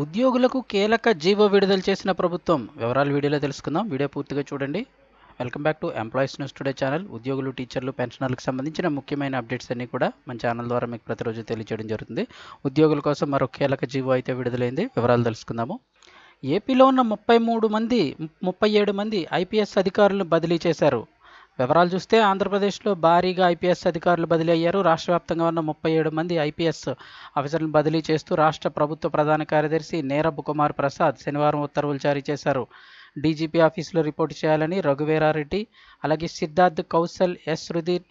ఉద్యోగులకు కీలక జీవో విడుదల చేసిన ప్రభుత్వం. వివరాలు వీడియోలో తెలుసుకుందాం. వీడియో పూర్తిగా చూడండి. Welcome back to employees news today channel. ఉద్యోగులు టీచర్లు పెన్షనర్లకు సంబంధించిన ముఖ్యమైన అప్డేట్స్ అన్నీ కూడా మన ఛానల్ ద్వారా మీకు ప్రతిరోజు తెలియజేయడం జరుగుతుంది. ఉద్యోగుల కోసం మరో కీలక జీవో అయితే విడుదలైంది. వివరాలు తెలుసుకుందాము. ఏపీలో ఉన్న ముప్పై మూడు మంది ముప్పై ఏడు మంది ఐపీఎస్ అధికారులను బదిలీ చేశారు. వివరాలు చూస్తే ఆంధ్రప్రదేశ్లో భారీగా ఐపీఎస్ అధికారులు బదిలీ అయ్యారు రాష్ట్ర వ్యాప్తంగా ఉన్న ముప్పై ఏడు మంది ఐపీఎస్ ఆఫీసర్లను బదిలీ చేస్తూ రాష్ట్ర ప్రభుత్వ ప్రధాన కార్యదర్శి నేరబ్ కుమార్ ప్రసాద్ శనివారం ఉత్తర్వులు జారీ చేశారు. డీజీపీ ఆఫీసులో రిపోర్టు చేయాలని రఘువీరారెడ్డి అలాగే సిద్ధార్థ్ కౌశల్ ఎస్ రుధీర్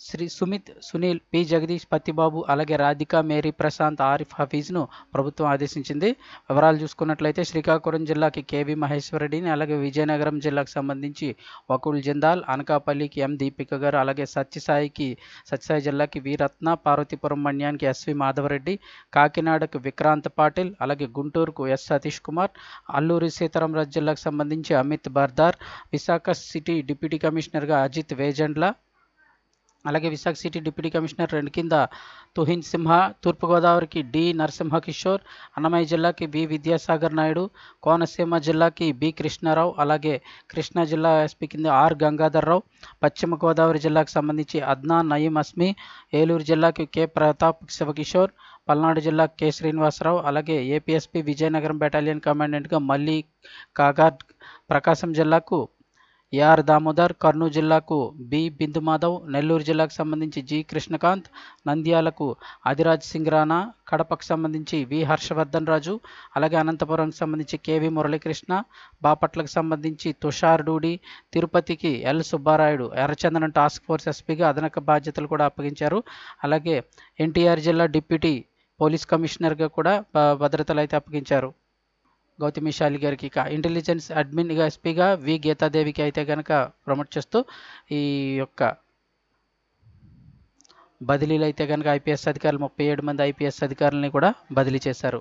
శ్రీ సుమిత్ సునీల్ పి. జగదీష్ పత్తిబాబు అలాగే రాధిక మేరీ ప్రశాంత్ ఆరిఫ్ హఫీజ్ను ప్రభుత్వం ఆదేశించింది. వివరాలు చూసుకున్నట్లయితే శ్రీకాకుళం జిల్లాకి కేవీ మహేశ్వరరెడ్డిని అలాగే విజయనగరం జిల్లాకు సంబంధించి వకుల్ జిందాల్ అనకాపల్లికి ఎం. దీపిక గారు అలాగే సత్యసాయికి సత్యసాయి జిల్లాకి వీరత్న పార్వతీపురం మన్యానికి ఎస్వి మాధవరెడ్డి కాకినాడకు విక్రాంత్ పాటిల్ అలాగే గుంటూరుకు ఎస్. సతీష్ కుమార్ అల్లూరి సీతారామరాజు జిల్లాకు సంబంధించి అమిత్ బర్దార్ విశాఖ సిటీ డిప్యూటీ కమిషనర్గా అజిత్ వేజండ్ల అలాగే విశాఖ సిటీ డిప్యూటీ కమిషనర్ రెండు కింద తుహిన్ సింహ తూర్పుగోదావరికి డి నరసింహ కిషోర్ అన్నమయ్య జిల్లాకి బి విద్యాసాగర్ నాయుడు కోనసీమ జిల్లాకి బి కృష్ణారావు అలాగే కృష్ణా జిల్లా ఎస్పీ కింద ఆర్ గంగాధర్రావు పశ్చిమ గోదావరి జిల్లాకు సంబంధించి అద్నాన్ నయీం అస్మి ఏలూరు జిల్లాకి కె ప్రతాప్ శివకిషోర్ పల్నాడు జిల్లా కె శ్రీనివాసరావు అలాగే ఏపీఎస్పీ విజయనగరం బెటాలియన్ కమాండెంట్గా మల్లి కాగార్డ్ ప్రకాశం జిల్లాకు ఏఆర్ దామోదర్ కర్నూలు జిల్లాకు బి. బిందుమాధవ్ నెల్లూరు జిల్లాకు సంబంధించి జి. కృష్ణకాంత్ నంద్యాలకు అధిరాజ్ సింగ్ రాణా కడపకు సంబంధించి వి. హర్షవర్ధన్ రాజు అలాగే అనంతపురంకి సంబంధించి కేవి మురళీకృష్ణ బాపట్లకు సంబంధించి తుషార్ డూడి తిరుపతికి ఎల్. సుబ్బారాయుడు ఎర్రచందనం టాస్క్ ఫోర్స్ ఎస్పీగా అదనపు బాధ్యతలు కూడా అప్పగించారు. అలాగే ఎన్టీఆర్ జిల్లా డిప్యూటీ పోలీస్ కమిషనర్గా కూడా భద్రతలు అయితే అప్పగించారు. గౌతమి శాలి గారికి ఇక ఇంటెలిజెన్స్ అడ్మిన్ ఎస్పీగా వి గీతాదేవికి అయితే కనుక ప్రమోట్ చేస్తూ ఈ యొక్క బదిలీలు అయితే కనుక ఐపీఎస్ అధికారులు ముప్పై ఏడు మంది ఐపీఎస్ అధికారులని కూడా బదిలీ చేశారు.